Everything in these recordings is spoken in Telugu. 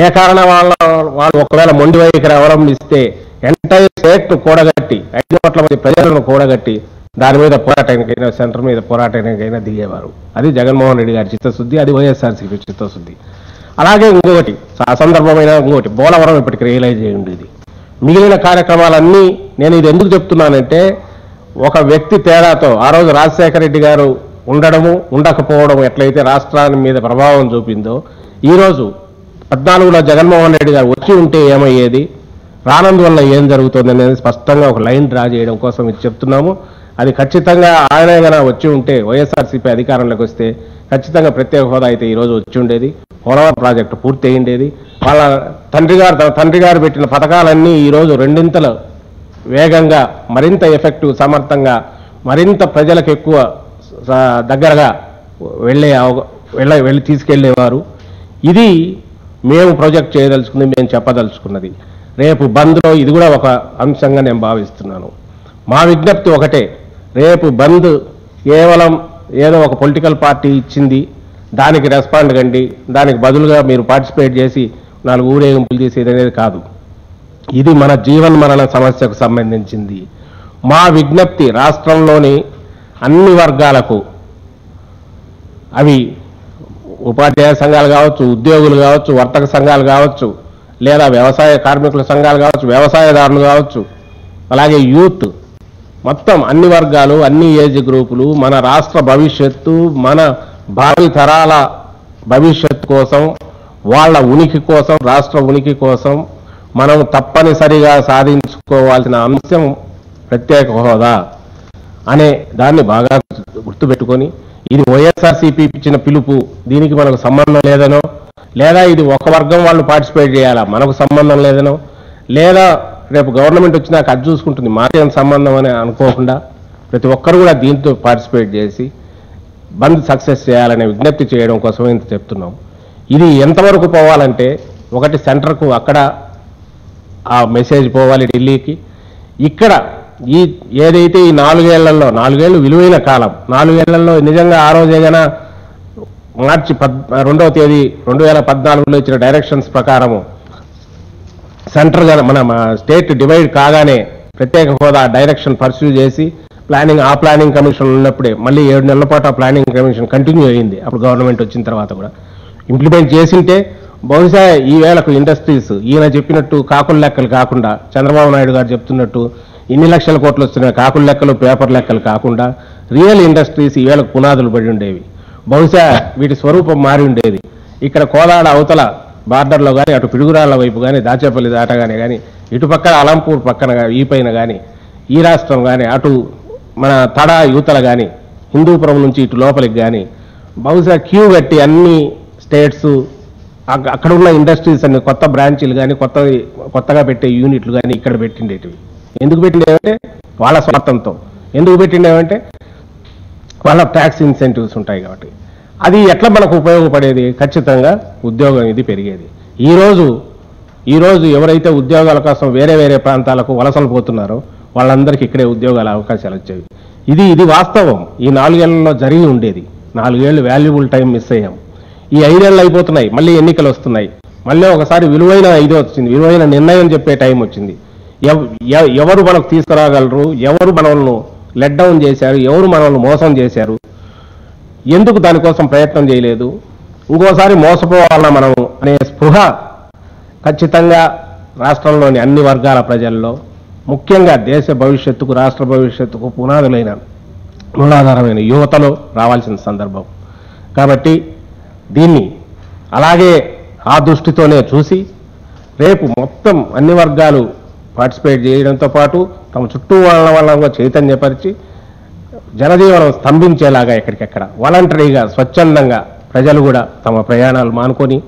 ఏ కారణం వాళ్ళ వాళ్ళు ఒకవేళ మొండి వైఖరి అవలంబిస్తే ఎంటైర్ స్టేట్ కూడగట్టి ఐదు కోట్ల మంది ప్రజలను కూడగట్టి దాని మీద పోరాటానికైనా సెంటర్ మీద పోరాటానికైనా దిగేవారు. అది జగన్మోహన్ రెడ్డి గారి చిత్తశుద్ధి అది వైఎస్ఆర్సీపీ చిత్తశుద్ధి. అలాగే ఇంకొకటి ఆ సందర్భమైన ఇంకొకటి బోలవరం ఇప్పటికి రియలైజ్ అయి ఉండేది. మిగిలిన కార్యక్రమాలన్నీ నేను ఇది ఎందుకు చెప్తున్నానంటే ఒక వ్యక్తి తేడాతో ఆ రోజు రాజశేఖర రెడ్డి గారు ఉండడము ఉండకపోవడం ఎట్లయితే రాష్ట్రాన్ని మీద ప్రభావం చూపిందో ఈరోజు పద్నాలుగులో జగన్మోహన్ రెడ్డి గారు వచ్చి ఉంటే ఏమయ్యేది? రానందువల్ల ఏం జరుగుతుంది అనేది స్పష్టంగా ఒక లైన్ డ్రా చేయడం కోసం ఇది చెప్తున్నాము. అది ఖచ్చితంగా ఆయన ఏమైనా వచ్చి ఉంటే వైఎస్ఆర్సీపీ అధికారంలోకి వస్తే ఖచ్చితంగా ప్రత్యేక హోదా అయితే ఈరోజు వచ్చి ఉండేది. పోలవరం ప్రాజెక్టు పూర్తి అయ్యిండేది. వాళ్ళ తండ్రి గారు తన తండ్రి గారు పెట్టిన పథకాలన్నీ ఈరోజు రెండింతలు వేగంగా మరింత ఎఫెక్టివ్ సమర్థంగా మరింత ప్రజలకు ఎక్కువ దగ్గరగా వెళ్ళే వెళ్ళ వెళ్ళి తీసుకెళ్ళేవారు ఇది మేము ప్రొజెక్ట్ చేయదలుచుకుంది మేము చెప్పదలుచుకున్నది. రేపు బంద్లో ఇది కూడా ఒక అంశంగా నేను భావిస్తున్నాను. మా విజ్ఞప్తి ఒకటే రేపు బంద్ కేవలం ఏదో ఒక పొలిటికల్ పార్టీ ఇచ్చింది దానికి రెస్పాండ్ కండి దానికి బదులుగా మీరు పార్టిసిపేట్ చేసి నాలుగు ఊరేగింపులు చేసేది అనేది కాదు. ఇది మన జీవన్మరణ సమస్యకు సంబంధించింది. మా విజ్ఞప్తి రాష్ట్రంలోని అన్ని వర్గాలకు. అవి ఉపాధ్యాయ సంఘాలు కావచ్చు ఉద్యోగులు కావచ్చు వర్తక సంఘాలు కావచ్చు లేదా వ్యవసాయ కార్మికుల సంఘాలు కావచ్చు వ్యవసాయదారులు కావచ్చు అలాగే యూత్. మొత్తం అన్ని వర్గాలు అన్ని ఏజ్ గ్రూపులు మన రాష్ట్ర భవిష్యత్తు మన భావి తరాల భవిష్యత్తు కోసం వాళ్ళ ఉనికి కోసం రాష్ట్ర ఉనికి కోసం మనం తప్పనిసరిగా సాధించుకోవాల్సిన అంశం ప్రత్యేక హోదా. అనే దాన్ని బాగా గుర్తుపెట్టుకొని ఇది వైఎస్ఆర్సీపీ ఇచ్చిన పిలుపు దీనికి మనకు సంబంధం లేదనో లేదా ఇది ఒక వర్గం వాళ్ళు పార్టిసిపేట్ చేయాలా మనకు సంబంధం లేదనో లేదా రేపు గవర్నమెంట్ వచ్చినాక అది చూసుకుంటుంది మాకేం సంబంధం అని అనుకోకుండా ప్రతి ఒక్కరు కూడా దీంతో పార్టిసిపేట్ చేసి బంద్ సక్సెస్ చేయాలనే విజ్ఞప్తి చేయడం కోసం ఇంత చెప్తున్నాం. ఇది ఎంతవరకు పోవాలంటే ఒకటి సెంటర్కు అక్కడ ఆ మెసేజ్ పోవాలి ఢిల్లీకి. ఇక్కడ ఈ ఏదైతే ఈ నాలుగేళ్ళలో నాలుగేళ్ళు విలువైన కాలం నాలుగేళ్ళలో నిజంగా ఆ రోజే గన మార్చి పద్ రెండవ తేదీ రెండు వేల పద్నాలుగులో ఇచ్చిన డైరెక్షన్స్ ప్రకారము సెంటర్ మన మన స్టేట్ డివైడ్ కాగానే ప్రత్యేక హోదా డైరెక్షన్ పర్సూ చేసి ప్లానింగ్ ఆ ప్లానింగ్ కమిషన్ ఉన్నప్పుడే మళ్ళీ ఏడు నెలల పాటు ఆ ప్లానింగ్ కమిషన్ కంటిన్యూ అయ్యింది అప్పుడు గవర్నమెంట్ వచ్చిన తర్వాత కూడా. ఇంప్లిమెంట్ చేసింటే బహుశా ఈ వేళకు ఇండస్ట్రీస్ ఈయన చెప్పినట్టు కాకుల లెక్కలు కాకుండా చంద్రబాబు నాయుడు గారు చెప్తున్నట్టు ఇన్ని లక్షల కోట్లు వస్తున్నాయి. కాకుల లెక్కలు పేపర్ లెక్కలు కాకుండా రియల్ ఇండస్ట్రీస్ ఈ పునాదులు పడి ఉండేవి. బహుశా వీటి స్వరూపం మారి ఉండేది. ఇక్కడ కోదాడ అవతల బార్డర్లో కానీ అటు పిడుగురాళ్ళ వైపు కానీ దాచేపల్లి దాటగానే కానీ ఇటు పక్కన అలంపూర్ పక్కన ఈ పైన కానీ ఈ రాష్ట్రం కానీ అటు మన తడ యువతల కానీ హిందూపురం నుంచి ఇటు లోపలికి కానీ బహుశా క్యూ కట్టి అన్ని స్టేట్స్ అక్కడ ఉన్న ఇండస్ట్రీస్ అన్ని కొత్త బ్రాంచీలు కానీ కొత్త కొత్తగా పెట్టే యూనిట్లు కానీ ఇక్కడ పెట్టిండేటివి. ఎందుకు పెట్టిండేవంటే వాళ్ళ స్వార్థంతో. ఎందుకు పెట్టిండేవంటే వాళ్ళ ట్యాక్స్ ఇన్సెంటివ్స్ ఉంటాయి కాబట్టి. అది ఎట్లా మనకు ఉపయోగపడేది? ఖచ్చితంగా ఉద్యోగం ఇది పెరిగేది. ఈరోజు ఈరోజు ఎవరైతే ఉద్యోగాల కోసం వేరే వేరే ప్రాంతాలకు వలసలు పోతున్నారో వాళ్ళందరికీ ఇక్కడే ఉద్యోగాల అవకాశాలు వచ్చేవి. ఇది ఇది వాస్తవం. ఈ నాలుగేళ్ళలో జరిగి ఉండేది. నాలుగేళ్ళు వాల్యుబుల్ టైం మిస్ అయ్యాం. ఈ ఐదేళ్ళు అయిపోతున్నాయి. మళ్ళీ ఎన్నికలు వస్తున్నాయి. మళ్ళీ ఒకసారి విలువైన ఇది వచ్చింది. విలువైన నిర్ణయం చెప్పే టైం వచ్చింది. ఎవరు మనకు తీసుకురాగలరు? ఎవరు మనల్ని లెట్ డౌన్ చేశారు? ఎవరు మనల్ని మోసం చేశారు? ఎందుకు దానికోసం ప్రయత్నం చేయలేదు? ఇంకోసారి మోసపోవాలన్నా మనం అనే స్పృహ ఖచ్చితంగా రాష్ట్రంలోని అన్ని వర్గాల ప్రజల్లో ముఖ్యంగా దేశ భవిష్యత్తుకు రాష్ట్ర భవిష్యత్తుకు పునాదులైన మూలాధారమైన యువతలో రావాల్సిన సందర్భం. కాబట్టి దీన్ని అలాగే ఆ దృష్టితోనే చూసి రేపు మొత్తం అన్ని వర్గాలు పార్టిసిపేట్ చేయడంతో పాటు తమ చుట్టూ వాళ్ళ వాళ్ళ చైతన్యపరిచి జనజీవనం స్తంభించేలాగా ఎక్కడికెక్కడ వాలంటరీగా స్వచ్ఛందంగా ప్రజలు కూడా తమ ప్రయాణాలు మానుకొని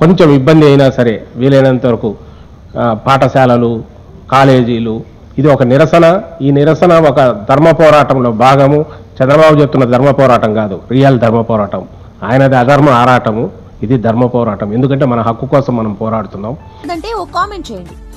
కొంచెం ఇబ్బంది అయినా సరే వీలైనంత వరకు పాఠశాలలు కాలేజీలు ఇది ఒక నిరసన. ఈ నిరసన ఒక ధర్మ పోరాటంలో భాగము. చంద్రబాబు చెప్తున్న ధర్మ పోరాటం కాదు రియల్ ధర్మ పోరాటం. ఆయనది అధర్మ ఆరాటము ఇది ధర్మ పోరాటం. ఎందుకంటే మన హక్కు కోసం మనం పోరాడుతున్నాం. ఓ కామెంట్ చేయండి.